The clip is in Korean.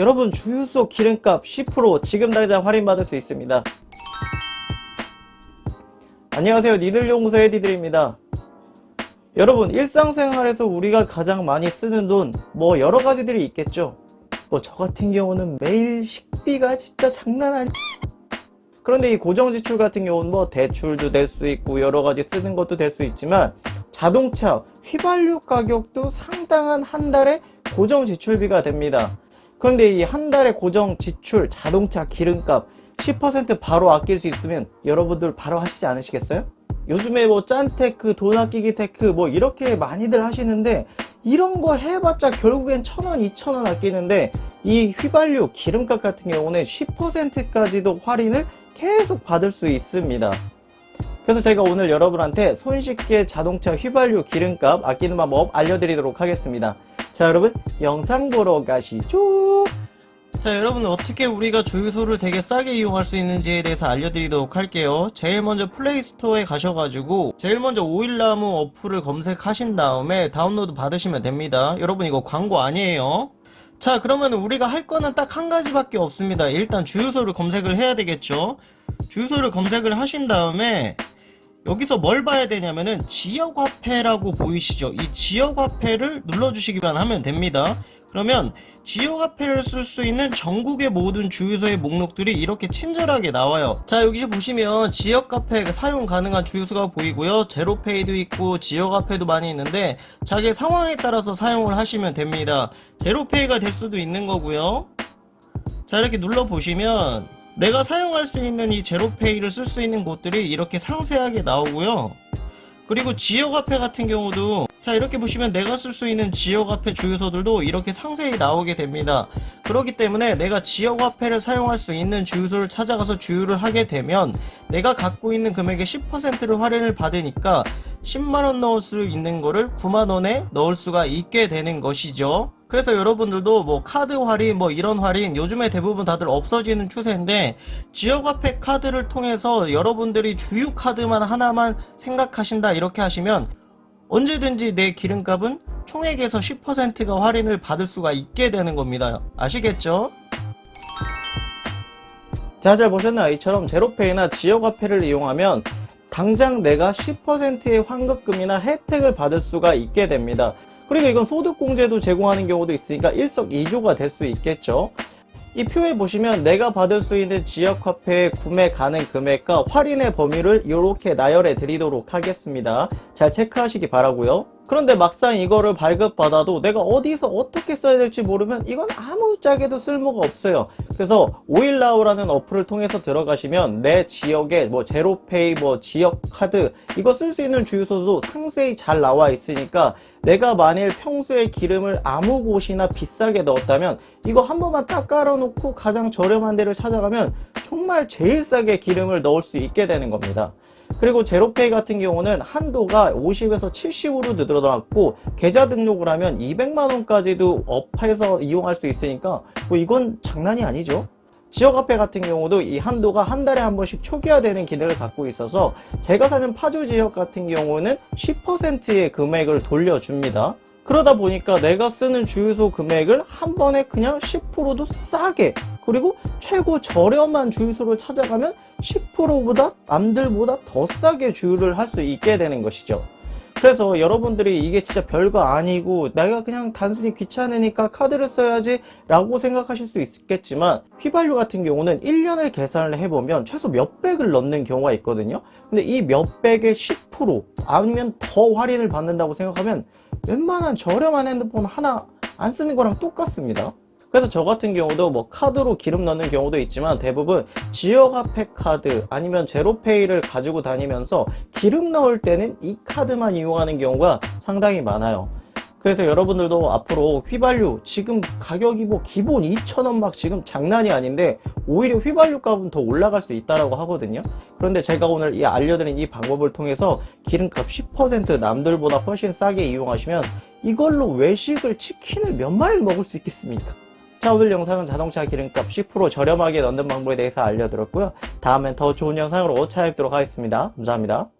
여러분 주유소 기름값 10% 지금 당장 할인받을 수 있습니다. 안녕하세요 니들용서 에디들입니다. 여러분 일상생활에서 우리가 가장 많이 쓰는 돈 뭐 여러 가지들이 있겠죠. 뭐 저 같은 경우는 매일 식비가 진짜 장난 아니. 그런데 이 고정 지출 같은 경우는 뭐 대출도 될 수 있고 여러 가지 쓰는 것도 될 수 있지만 자동차 휘발유 가격도 상당한 한 달에 고정 지출비가 됩니다. 그런데 이 한 달에 고정 지출 자동차 기름값 10% 바로 아낄 수 있으면 여러분들 바로 하시지 않으시겠어요? 요즘에 뭐 짠테크, 돈 아끼기 테크 뭐 이렇게 많이들 하시는데 이런 거 해봤자 결국엔 천 원, 이천 원 아끼는데 이 휘발유 기름값 같은 경우는 10%까지도 할인을 계속 받을 수 있습니다. 그래서 제가 오늘 여러분한테 손쉽게 자동차 휘발유 기름값 아끼는 방법 알려드리도록 하겠습니다. 자 여러분 영상 보러 가시죠. 자 여러분 어떻게 우리가 주유소를 되게 싸게 이용할 수 있는지에 대해서 알려드리도록 할게요. 제일 먼저 플레이스토어에 가셔가지고 제일 먼저 오일나무 어플을 검색하신 다음에 다운로드 받으시면 됩니다. 여러분 이거 광고 아니에요. 자 그러면 우리가 할 거는 딱 한 가지밖에 없습니다. 일단 주유소를 검색을 해야 되겠죠. 주유소를 검색을 하신 다음에 여기서 뭘 봐야 되냐면은 지역화폐라고 보이시죠 이 지역화폐를 눌러주시기만 하면 됩니다 그러면 지역화폐를 쓸 수 있는 전국의 모든 주유소의 목록들이 이렇게 친절하게 나와요. 자, 여기 보시면 지역화폐 사용 가능한 주유소가 보이고요. 제로페이도 있고 지역화폐도 많이 있는데 자기 상황에 따라서 사용을 하시면 됩니다. 제로페이가 될 수도 있는 거고요. 자, 이렇게 눌러 보시면 내가 사용할 수 있는 이 제로페이를 쓸 수 있는 곳들이 이렇게 상세하게 나오고요. 그리고 지역 화폐 같은 경우도 자 이렇게 보시면 내가 쓸 수 있는 지역 화폐 주유소들도 이렇게 상세히 나오게 됩니다 그렇기 때문에 내가 지역 화폐를 사용할 수 있는 주유소를 찾아가서 주유를 하게 되면 내가 갖고 있는 금액의 10%를 할인을 받으니까 10만원 넣을 수 있는 거를 9만원에 넣을 수가 있게 되는 것이죠 그래서 여러분들도 뭐 카드 할인 뭐 이런 할인 요즘에 대부분 다들 없어지는 추세인데 지역화폐 카드를 통해서 여러분들이 주유 카드만 하나만 생각하신다 이렇게 하시면 언제든지 내 기름값은 총액에서 10%가 할인을 받을 수가 있게 되는 겁니다. 아시겠죠? 자, 잘 보셨나요? 이처럼 제로페이나 지역화폐를 이용하면 당장 내가 10%의 환급금이나 혜택을 받을 수가 있게 됩니다. 그리고 이건 소득공제도 제공하는 경우도 있으니까 일석이조가 될 수 있겠죠. 이 표에 보시면 내가 받을 수 있는 지역화폐 구매 가능 금액과 할인의 범위를 이렇게 나열해 드리도록 하겠습니다. 잘 체크하시기 바라고요. 그런데 막상 이거를 발급받아도 내가 어디서 어떻게 써야 될지 모르면 이건 아무 짝에도 쓸모가 없어요. 그래서 오일나우라는 어플을 통해서 들어가시면 내 지역에 뭐 제로페이, 뭐 지역 카드 이거 쓸 수 있는 주유소도 상세히 잘 나와 있으니까 내가 만일 평소에 기름을 아무 곳이나 비싸게 넣었다면 이거 한 번만 딱 깔아놓고 가장 저렴한 데를 찾아가면 정말 제일 싸게 기름을 넣을 수 있게 되는 겁니다. 그리고 제로페이 같은 경우는 한도가 50에서 70으로 늘어났고 계좌 등록을 하면 200만원까지도 업해서 이용할 수 있으니까 뭐 이건 장난이 아니죠. 지역화폐 같은 경우도 이 한도가 한 달에 한 번씩 초기화되는 기능을 갖고 있어서 제가 사는 파주 지역 같은 경우는 10%의 금액을 돌려줍니다. 그러다 보니까 내가 쓰는 주유소 금액을 한 번에 그냥 10%도 싸게 그리고 최고 저렴한 주유소를 찾아가면 10%보다 남들보다 더 싸게 주유를 할 수 있게 되는 것이죠. 그래서 여러분들이 이게 진짜 별거 아니고 내가 그냥 단순히 귀찮으니까 카드를 써야지 라고 생각하실 수 있겠지만 휘발유 같은 경우는 1년을 계산을 해보면 최소 몇백을 넣는 경우가 있거든요 근데 이 몇백의 10% 아니면 더 할인을 받는다고 생각하면 웬만한 저렴한 핸드폰 하나 안 쓰는 거랑 똑같습니다 그래서 저 같은 경우도 뭐 카드로 기름 넣는 경우도 있지만 대부분 지역화폐 카드 아니면 제로페이를 가지고 다니면서 기름 넣을 때는 이 카드만 이용하는 경우가 상당히 많아요. 그래서 여러분들도 앞으로 휘발유 지금 가격이 뭐 기본 2,000원 막 지금 장난이 아닌데 오히려 휘발유 값은 더 올라갈 수 있다라고 하거든요. 그런데 제가 오늘 이 알려드린 이 방법을 통해서 기름값 10% 남들보다 훨씬 싸게 이용하시면 이걸로 외식을 치킨을 몇 마리를 먹을 수 있겠습니까? 자 오늘 영상은 자동차 기름값 10% 저렴하게 넣는 방법에 대해서 알려드렸고요. 다음엔 더 좋은 영상으로 찾아뵙도록 하겠습니다. 감사합니다.